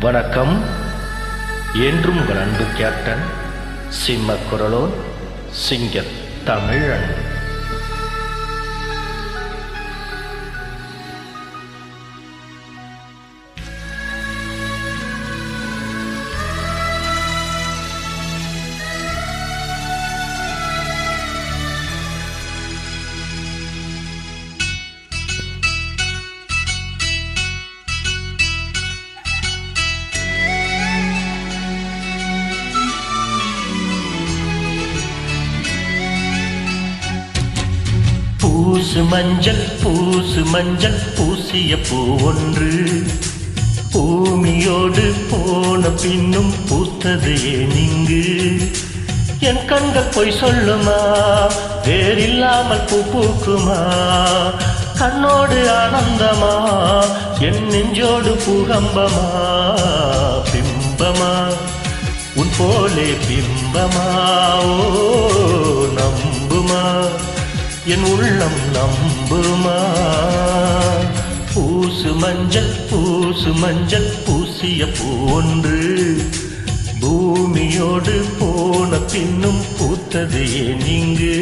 வணக்கம். என்றும் உங்கள் அன்பு கேப்டன் சிம்ம குரலோ சிங்க தமிழன். பூசு மஞ்சள் பூசு மஞ்சள் பூசிய பூ ஒன்று. பூமியோடு போன பின்னும் பூத்தது நீங்கு என் கண்கள் பொய் சொல்லுமா? வேறில்லாமல் பூ பூக்குமா? கண்ணோடு ஆனந்தமா? என் நெஞ்சோடு பூகம்பமா பிம்பமா? உன் போலே பிம்பமா? ஓ நம்புமா? என் உள்ளம் நம்புமா? பூசு மஞ்சள் பூசு மஞ்சள் பூசிய பூன்று பூமியோடு போன பின்னும் பூத்தது ஏன் இங்கு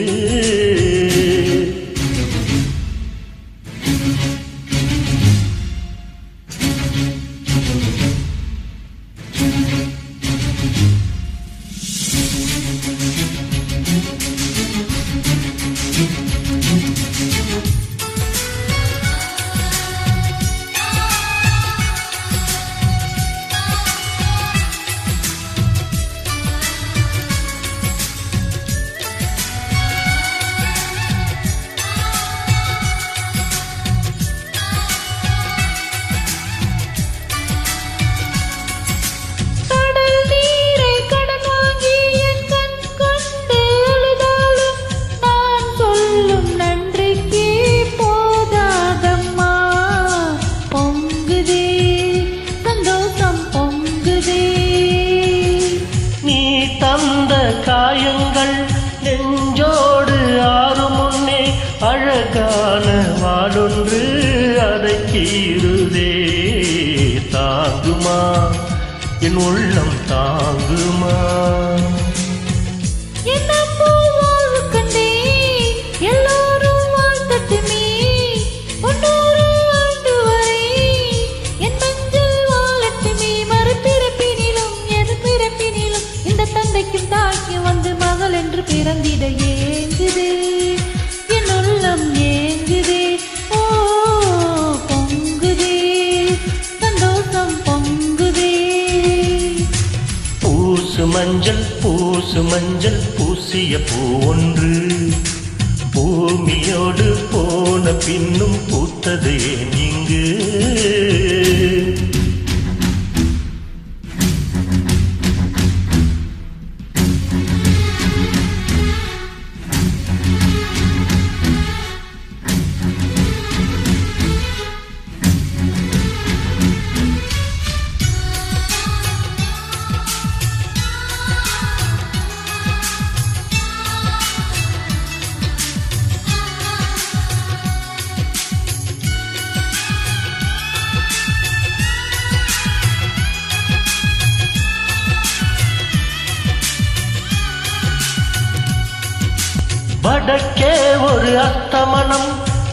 காயங்கள் நெஞ்சோடு ஆறு முன்னே அழகான வாளொன்று அதை கீறுதே தாங்குமா? என் உள்ளம் தாங்குமா? பாக்கியம் வந்து மகள் என்று பிறந்திட ஏங்குதே. என் உள்ளம் ஏங்குதே. ஓ பொங்குதே. சந்தோஷம் பொங்குதே. பூசு மஞ்சள் பூசு மஞ்சள் பூசிய பூ ஒன்று. பூமியோடு போன பின்னும் பூத்தது ஏன் இங்கு? ஒரு அஸ்தமனம்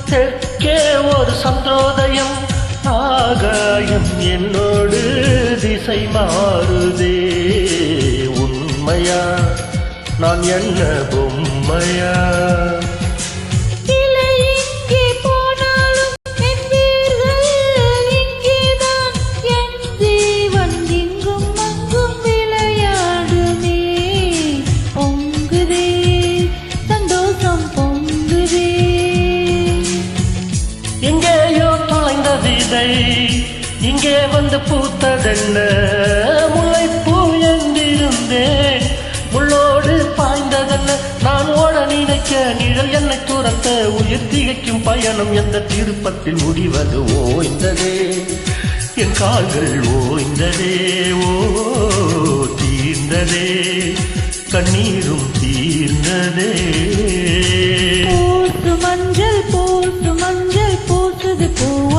தெற்கே ஒரு சந்திரோதயம். ஆகாயம் என்னோடு திசை மாறுதே உண்மையா? நான் என்ன பொம்மையா? கவிதை இங்கே வந்து பூத்ததென்ன? முல்லைப்பூ என்றிருந்தேன். முள்ளோடு பாய்ந்ததென்ன? நான் ஓட நினைக்க நிழல் என்னை துரத்த உயிர் திகைக்கும் பயணம் எந்த திருப்பத்தில் முடிவது ஓய்ந்ததே? என் கால்கள் ஓய்ந்ததே ஓ தீர்ந்ததே. கண்ணீரும் தீர்ந்ததே. மஞ்சள் போட்டு மஞ்சள் போட்டது பூ.